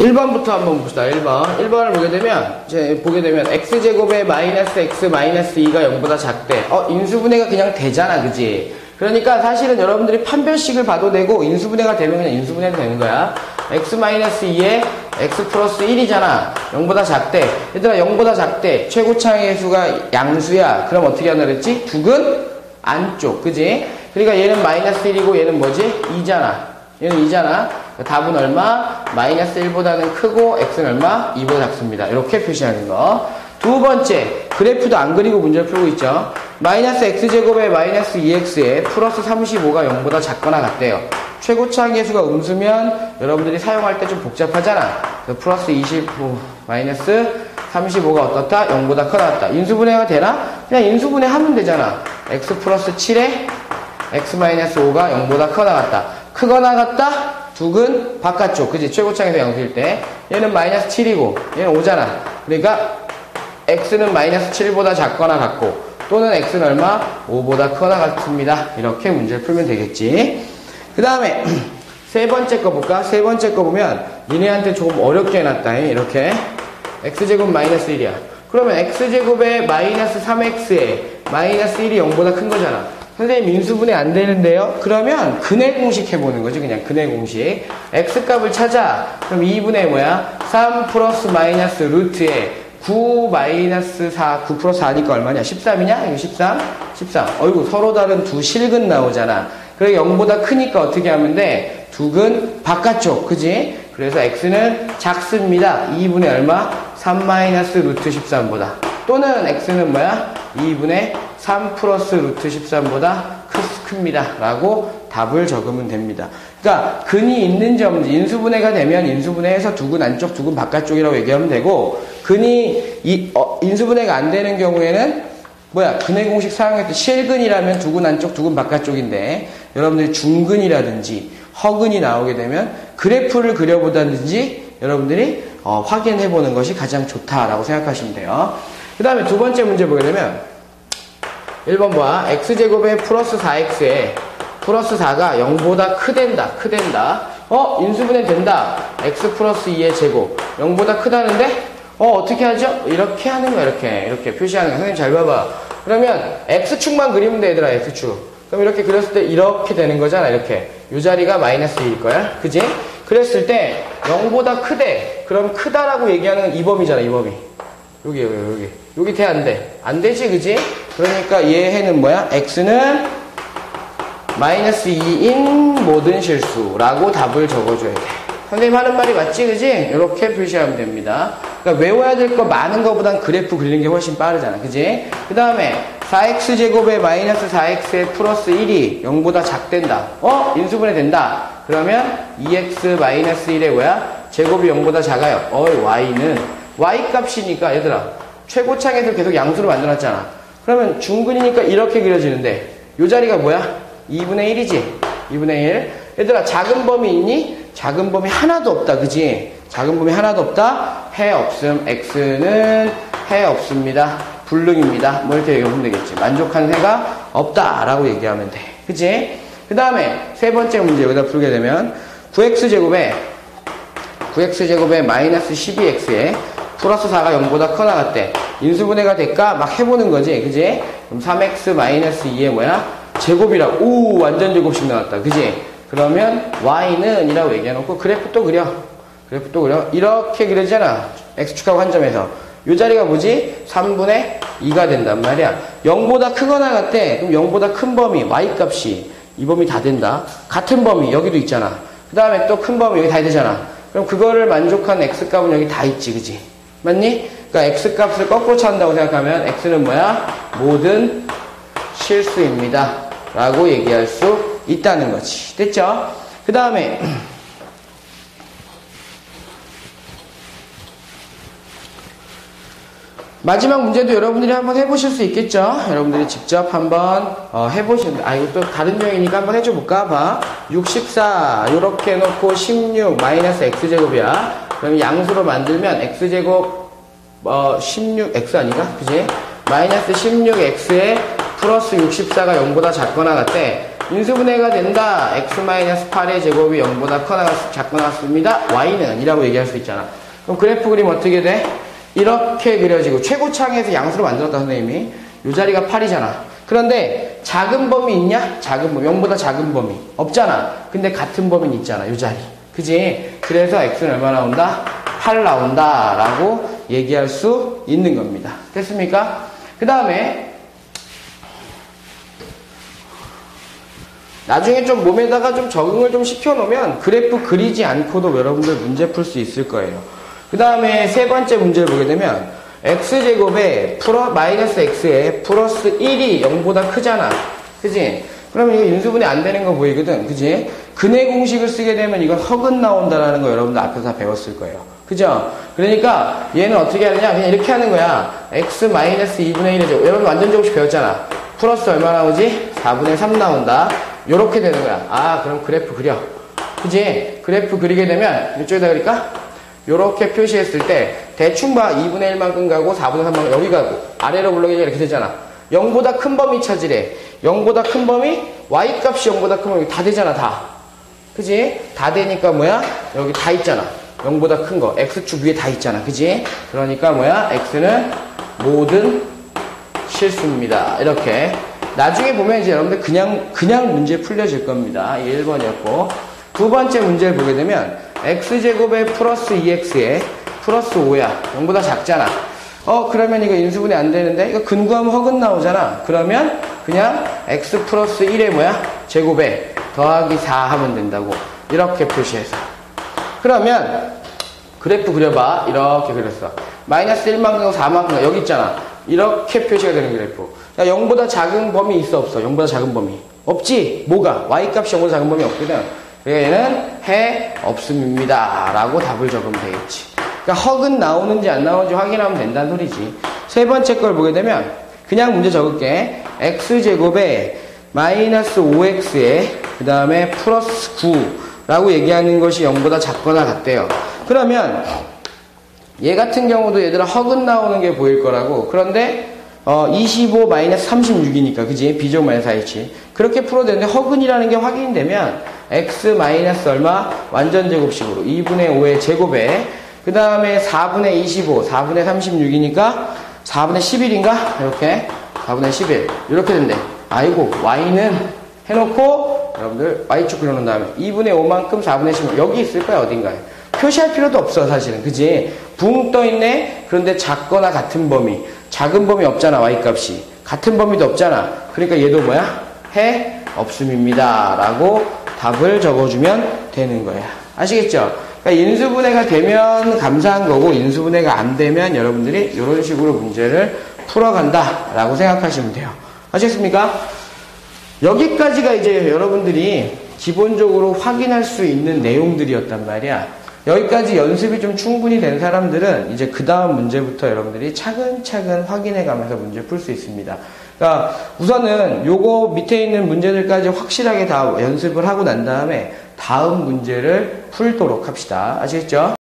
1번부터 한번 봅시다. 1번. 1번을 보게 되면, 이제 보게 되면, x제곱에 마이너스 x 마이너스 2가 0보다 작대. 어, 인수분해가 그냥 되잖아, 그지? 그러니까 사실은 여러분들이 판별식을 봐도 되고, 인수분해가 되면 그냥 인수분해도 되는 거야. x 마이너스 2에 x 플러스 1이잖아. 0보다 작대. 얘들아, 0보다 작대. 최고차의 수가 양수야. 그럼 어떻게 하나 그랬지? 두근 안쪽, 그지? 그러니까 얘는 마이너스 1이고 얘는 뭐지? 2잖아. 얘는 2잖아. 답은 얼마? 마이너스 1보다는 크고 x는 얼마? 2보다 작습니다. 이렇게 표시하는 거. 두 번째, 그래프도 안 그리고 문제를 풀고 있죠. 마이너스 x제곱에 마이너스 2x에 플러스 35가 0보다 작거나 같대요. 최고차 계수가 음수면 여러분들이 사용할 때 좀 복잡하잖아. 그래서 플러스 25, 마이너스 35가 어떻다? 0보다 크다 같다. 인수분해가 되나? 그냥 인수분해 하면 되잖아. x 플러스 7에 x 마이너스 5가 0보다 크거나 같다. 크거나 같다? 두근 바깥쪽. 그지? 최고창에서 양수일 때. 얘는 마이너스 7이고, 얘는 5잖아. 그러니까, x는 마이너스 7보다 작거나 같고, 또는 x는 얼마? 5보다 크거나 같습니다. 이렇게 문제를 풀면 되겠지. 그 다음에, 세 번째 거 볼까? 세 번째 거 보면, 니네한테 조금 어렵게 해놨다. 이렇게. x제곱 마이너스 1이야. 그러면 x제곱에 마이너스 3x에 마이너스 1이 0보다 큰 거잖아. 선생님 인수분해 안 되는데요? 그러면 근해 공식 해보는 거지 그냥 근해 공식 x값을 찾아 그럼 2분의 뭐야? 3 플러스 마이너스 루트에 9 마이너스 4 9 플러스 4니까 얼마냐? 13이냐? 이거 13? 13 어이구 서로 다른 두 실근 나오잖아 그래 0보다 크니까 어떻게 하면 돼? 두근 바깥쪽 그지? 그래서 x는 작습니다 2분의 얼마? 3 마이너스 루트 13보다 또는 x는 뭐야? 2분의 3 플러스 루트 13보다 큽니다. 라고 답을 적으면 됩니다. 그러니까 근이 있는지 없는지 인수분해가 되면 인수분해해서 두근 안쪽, 두근 바깥쪽이라고 얘기하면 되고 근이 이, 어, 인수분해가 안 되는 경우에는 뭐야 근해 공식 사용했던 실근이라면 두근 안쪽, 두근 바깥쪽인데 여러분들이 중근이라든지 허근이 나오게 되면 그래프를 그려보다든지 여러분들이 어, 확인해 보는 것이 가장 좋다라고 생각하시면 돼요. 그 다음에 두 번째 문제 보게 되면 1번 봐. x제곱에 플러스 4x에 플러스 4가 0보다 크댄다. 크댄다. 어? 인수분해 된다. x 플러스 2의 제곱. 0보다 크다는데? 어, 어떻게 하죠? 이렇게 하는 거야, 이렇게. 이렇게 표시하는 거야. 선생님 잘 봐봐. 그러면 x축만 그리면 돼, 얘들아, x축. 그럼 이렇게 그렸을 때 이렇게 되는 거잖아, 이렇게. 이 자리가 마이너스 2일 거야. 그지? 그랬을 때 0보다 크대. 그럼 크다라고 얘기하는 건이 범위잖아, 이 범위. 여기, 여기, 여기. 여기 돼, 안 돼? 안 되지, 그지? 그러니까 얘 해는 뭐야? x는 마이너스 2인 모든 실수라고 답을 적어줘야 돼. 선생님 하는 말이 맞지, 그지? 이렇게 표시하면 됩니다. 그러니까 외워야 될 거 많은 것보단 그래프 그리는 게 훨씬 빠르잖아, 그지? 그 다음에 4x제곱에 마이너스 4x에 플러스 1이 0보다 작된다. 어? 인수분해 된다. 그러면 2x 마이너스 1의 뭐야? 제곱이 0보다 작아요. 어이, y는 y 값이니까 얘들아 최고창에서 계속 양수로 만들어놨잖아. 그러면 중근이니까 이렇게 그려지는데 이 자리가 뭐야? 2분의 1이지. 2분의 1. 얘들아 작은 범위 있니? 작은 범위 하나도 없다. 그지? 작은 범위 하나도 없다. 해 없음. x는 해 없습니다. 불능입니다. 뭐 이렇게 얘기하면 되겠지. 만족한 해가 없다 라고 얘기하면 돼. 그지? 그 다음에 세 번째 문제 여기다 풀게 되면 9x제곱에 9x제곱에 마이너스 12x에 플러스 4가 0보다 커 나갔대. 인수분해가 될까? 막 해보는 거지. 그지? 그럼 3x 마이너스 2에 뭐야? 제곱이라. 오, 완전 제곱씩 나왔다. 그지? 그러면 y는 이라고 얘기해놓고 그래프 또 그려. 그래프 또 그려. 이렇게 그려지잖아. x축하고 한 점에서. 이 자리가 뭐지? 3분의 2가 된단 말이야. 0보다 크거나 같대. 그럼 0보다 큰 범위, y 값이 이 범위 다 된다. 같은 범위, 여기도 있잖아. 그 다음에 또 큰 범위, 여기 다 되잖아. 그럼 그거를 만족한 x값은 여기 다 있지, 그지? 맞니? 그러니까 x값을 거꾸로 찾는다고 생각하면 x는 뭐야? 모든 실수입니다. 라고 얘기할 수 있다는 거지. 됐죠? 그 다음에 마지막 문제도 여러분들이 한번 해보실 수 있겠죠? 여러분들이 직접 한번 어, 해보시는 아 이거 또 다른 유형이니까 한번 해줘볼까? 봐. 64 이렇게 해놓고 16 마이너스 x제곱이야. 그럼 양수로 만들면 x제곱 어, 16x 아닌가? 그지? 마이너스 16x에 플러스 64가 0보다 작거나 같대. 인수분해가 된다. x-8의 제곱이 0보다 커나 작거나 같습니다. y는 이라고 얘기할 수 있잖아. 그럼 그래프 그림 어떻게 돼? 이렇게 그려지고 최고창에서 양수로 만들었다 선생님이 이 자리가 8이잖아. 그런데 작은 범위 있냐? 작은 범위. 0보다 작은 범위. 없잖아. 근데 같은 범위는 있잖아. 이 자리. 그지? 그래서 x는 얼마 나온다? 8 나온다. 라고 얘기할 수 있는 겁니다. 됐습니까? 그 다음에 나중에 좀 몸에다가 좀 적응을 좀 시켜놓으면 그래프 그리지 않고도 여러분들 문제 풀 수 있을 거예요. 그 다음에 세 번째 문제를 보게 되면 x제곱에 플러, 마이너스 x에 플러스 1이 0보다 크잖아. 그지? 그러면 이거 인수분해 안 되는 거 보이거든. 그지? 근해 공식을 쓰게 되면 이건 허근 나온다라는 거 여러분들 앞에서 다 배웠을 거예요. 그죠? 그러니까 얘는 어떻게 하느냐? 그냥 이렇게 하는 거야. x 마이너스 2분의 1의 제곱. 여러분 완전 제곱식 배웠잖아. 플러스 얼마 나오지? 4분의 3 나온다. 요렇게 되는 거야. 아, 그럼 그래프 그려. 그지? 그래프 그리게 되면 이쪽에다 그릴까? 요렇게 표시했을 때 대충 봐 2분의 1만큼 가고 4분의 3만큼 여기 가고 아래로 불러기가 이렇게 되잖아 0보다 큰 범위 찾으래 0보다 큰 범위 y값이 0보다 큰 범위 다 되잖아 다 그지? 다 되니까 뭐야? 여기 다 있잖아 0보다 큰 거 x축 위에 다 있잖아 그지? 그러니까 뭐야? x는 모든 실수입니다 이렇게 나중에 보면 이제 여러분들 그냥 그냥 문제 풀려질 겁니다 1번이었고 두 번째 문제를 보게 되면 x제곱에 플러스 2x에 플러스 5야. 0보다 작잖아. 어, 그러면 이거 인수분해 안 되는데? 이거 근구하면 허근 나오잖아. 그러면 그냥 x 플러스 1에 뭐야? 제곱에 더하기 4 하면 된다고. 이렇게 표시해서. 그러면 그래프 그려봐. 이렇게 그렸어. 마이너스 1만큼, 4만큼, 여기 있잖아. 이렇게 표시가 되는 그래프. 야, 0보다 작은 범위 있어, 없어? 0보다 작은 범위. 없지? 뭐가? y값이 0보다 작은 범위 없거든. 얘는 해 없음입니다. 라고 답을 적으면 되겠지. 그러니까 헉은 나오는지 안 나오는지 확인하면 된다는 소리지. 세 번째 걸 보게 되면 그냥 문제 적을게. x제곱에 마이너스 5x에 그 다음에 플러스 9라고 얘기하는 것이 0보다 작거나 같대요. 그러면 얘 같은 경우도 얘들아 헉은 나오는 게 보일 거라고. 그런데 어, 25 마이너스 36이니까, 그지? 비제곱 마이너스 4h. 그렇게 풀어도 되는데, 허근이라는 게 확인되면, x 마이너스 얼마? 완전 제곱식으로. 2분의 5의 제곱에, 그 다음에 4분의 25, 4분의 36이니까, 4분의 11인가? 이렇게. 4분의 11. 이렇게 된대. 아이고, y는 해놓고, 여러분들, y축 그려놓은 다음에, 2분의 5만큼 4분의 16. 여기 있을 거야, 어딘가에. 표시할 필요도 없어, 사실은. 그지? 붕 떠있네? 그런데 작거나 같은 범위. 작은 범위 없잖아, y값이. 같은 범위도 없잖아. 그러니까 얘도 뭐야? 해 없음입니다. 라고 답을 적어주면 되는 거야. 아시겠죠? 그러니까 인수분해가 되면 감사한 거고, 인수분해가 안 되면 여러분들이 이런 식으로 문제를 풀어간다. 라고 생각하시면 돼요. 아시겠습니까? 여기까지가 이제 여러분들이 기본적으로 확인할 수 있는 내용들이었단 말이야. 여기까지 연습이 좀 충분히 된 사람들은 이제 그 다음 문제부터 여러분들이 차근차근 확인해 가면서 문제 풀 수 있습니다. 그러니까 우선은 요거 밑에 있는 문제들까지 확실하게 다 연습을 하고 난 다음에 다음 문제를 풀도록 합시다. 아시겠죠?